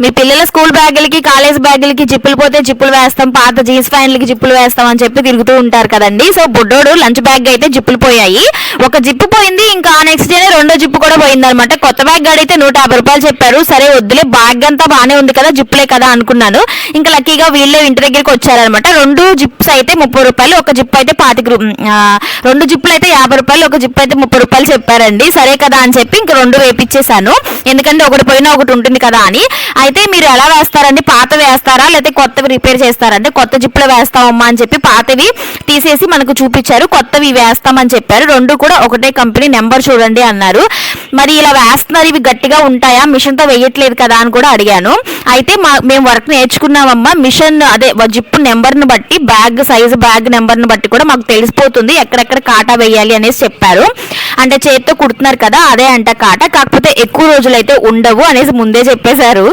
మీ పిల్లల school బ్యాగులకి college బ్యాగులకి జిప్పులు పోతే జిప్పులు వేస్తాం పాత జీన్స్ ప్యాంట్లకి జిప్పులు వేస్తాం అని చెప్పి తిరుగుతూ ఉంటారు కదండి. సో బుడ్డోడు లంచ్ బ్యాగ్ అయితే జిప్పులు పోయాయి. ఒక జిప్పు పోయింది ఇంకా నెక్స్ట్ డే రెండో జిప్పు కూడా పోయింది అనమాట కొత్త బ్యాగ్ అడిగితే నూట యాభై రూపాయలు చెప్పారు. సరే వద్దులే బ్యాగ్ అంతా బాగానే ఉంది కదా జిప్పులే కదా అనుకున్నాను. ఇంకా లక్కీగా వీళ్ళే ఇంటి దగ్గరికి వచ్చారనమాట రెండు జిప్స్ అయితే ముప్పై రూపాయలు ఒక జిప్ అయితే పాతిక రూ- రెండు జిప్పులు అయితే యాభై రూపాయలు ఒక జిప్ అయితే ముప్పై రూపాయలు చెప్పారండి. సరే కదా అని చెప్పి ఇంక రెండు వేపించేశాను ఎందుకంటే ఒకటి పోయినా ఒకటి ఉంటుంది కదా అని. అయితే మీరు ఎలా వేస్తారండి? పాత వేస్తారా? లేకపోతే కొత్తవి రిపేర్ చేస్తారంటే కొత్త జిప్పులు వేస్తామమ్మా అని చెప్పి పాతవి తీసేసి మనకు చూపించారు. కొత్తవి వేస్తామని చెప్పారు. రెండు కూడా ఒకటే కంపెనీ నెంబర్ చూడండి అన్నారు. మరి ఇలా వేస్తున్నారు. ఇవి గట్టిగా ఉంటాయా? మిషన్తో వేయట్లేదు కదా అని కూడా అడిగాను. అయితే మా మేము వర్క్ నేర్చుకున్నామమ్మా. మిషన్ అదే జిప్పు నెంబర్ని బట్టి బ్యాగ్ సైజ్ బ్యాగ్ నెంబర్ని బట్టి కూడా మాకు తెలిసిపోతుంది. ఎక్కడెక్కడ కాటా వేయాలి అనేసి చెప్పారు. అంటే చేత్తో కుడుతున్నారు కదా అదే అంట కాట. కాకపోతే ఎక్కువ రోజులైతే ఉండవు అనేసి ముందే చెప్పేశారు.